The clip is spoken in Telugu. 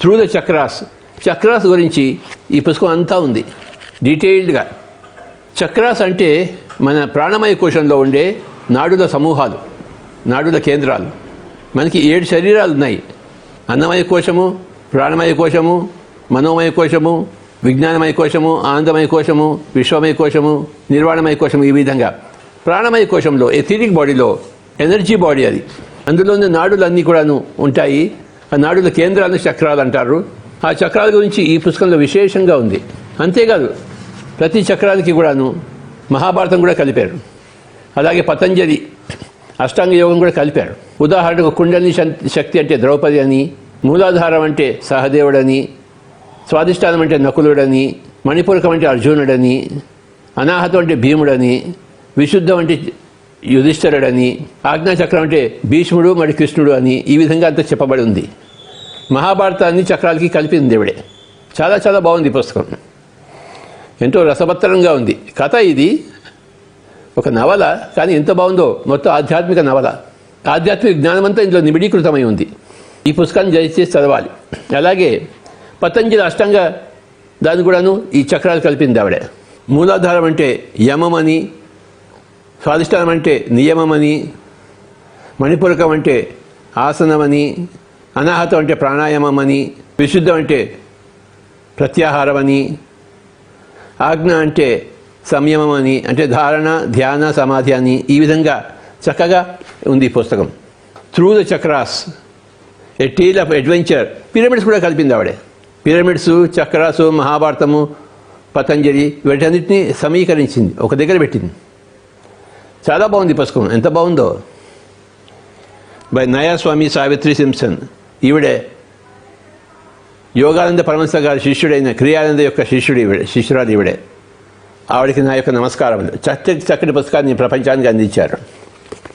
త్రూ ద చక్రాస్ చక్రాస్ గురించి ఈ పుస్తకం అంతా ఉంది. డీటెయిల్డ్గా. చక్రాస్ అంటే మన ప్రాణమయ కోశంలో ఉండే నాడుల సమూహాలు నాడుల కేంద్రాలు. మనకి ఏడు శరీరాలు ఉన్నాయి. అన్నమయ కోశము ప్రాణమయ కోశము మనోమయ కోశము విజ్ఞానమయ కోశము ఆనందమయ కోశము విశ్వమయ కోశము నిర్వాణమయ కోశము ఈ విధంగా. ప్రాణమయ కోశంలో ఎథిరిక్ బాడీలో ఎనర్జీ బాడీ అది. అందులోని నాడులన్నీ కూడాను ఉంటాయి. నాడుల కేంద్రాలను చక్రాలు అంటారు. ఆ చక్రాల గురించి ఈ పుస్తకంలో విశేషంగా ఉంది. అంతేకాదు ప్రతి చక్రాలకి కూడాను మహాభారతం కూడా కలిపారు. అలాగే పతంజలి అష్టాంగ యోగం కూడా కలిపారు. ఉదాహరణకు కుండలిని శం- శక్తి అంటే ద్రౌపది అని మూలాధారం అంటే సహదేవుడని స్వాదిష్టానం అంటే నకులుడని మణిపూరకం అంటే అర్జునుడని అనాహతం అంటే భీముడని విశుద్ధం అంటే యుధిష్ఠరుడని ఆజ్ఞాచక్రం అంటే భీష్ముడు మరి కృష్ణుడు అని ఈ విధంగా అంత చెప్పబడి ఉంది. మహాభారతాన్ని చక్రాలకి కలిపింది దేవుడే. చాలా చాలా బాగుంది పుస్తకం. ఎంతో రసభత్తరంగా ఉంది. కథ ఇది. ఒక నవల కానీ ఎంత బాగుందో మొత్తం ఆధ్యాత్మిక నవల. ఆధ్యాత్మిక జ్ఞానమంతా ఇందులో నిబిడీకృతమై ఉంది. ఈ పుస్తకాన్ని దయచేసి చదవాలి. అలాగే పతంజలి అష్టంగా దాన్ని కూడాను ఈ చక్రాలు కలిపింది ఆవిడ. మూలాధారం అంటే యమమని స్వాధిష్టానం అంటే నియమమని మణిపూరకం అంటే ఆసనమని అనాహతం అంటే ప్రాణాయామమని విశుద్ధం అంటే ప్రత్యాహారమని ఆజ్ఞ అంటే సంయమం అని అంటే ధారణ ధ్యాన సమాధి అని ఈ విధంగా చక్కగా ఉంది ఈ పుస్తకం. Through the chakras a tale of adventure pyramids కూడా కలిపింది ఆవిడే. పిరమిడ్స్ చక్రాసు మహాభారతము పతంజలి వీటన్నిటిని సమీకరించింది. ఒక దగ్గర పెట్టింది. చాలా బాగుంది పుస్తకం. ఎంత బాగుందో. By Nayaswami Savitri Simpson. ఈవిడే యోగానంద పరమహంస గారి శిష్యుడైన క్రియానంద యొక్క శిష్యుడు ఈవిడే శిష్యురాలు ఈవిడే. ఆవిడకి నా యొక్క నమస్కారం చక్కటి చక్కటి పుస్తకాన్ని ప్రపంచానికి అందించారు.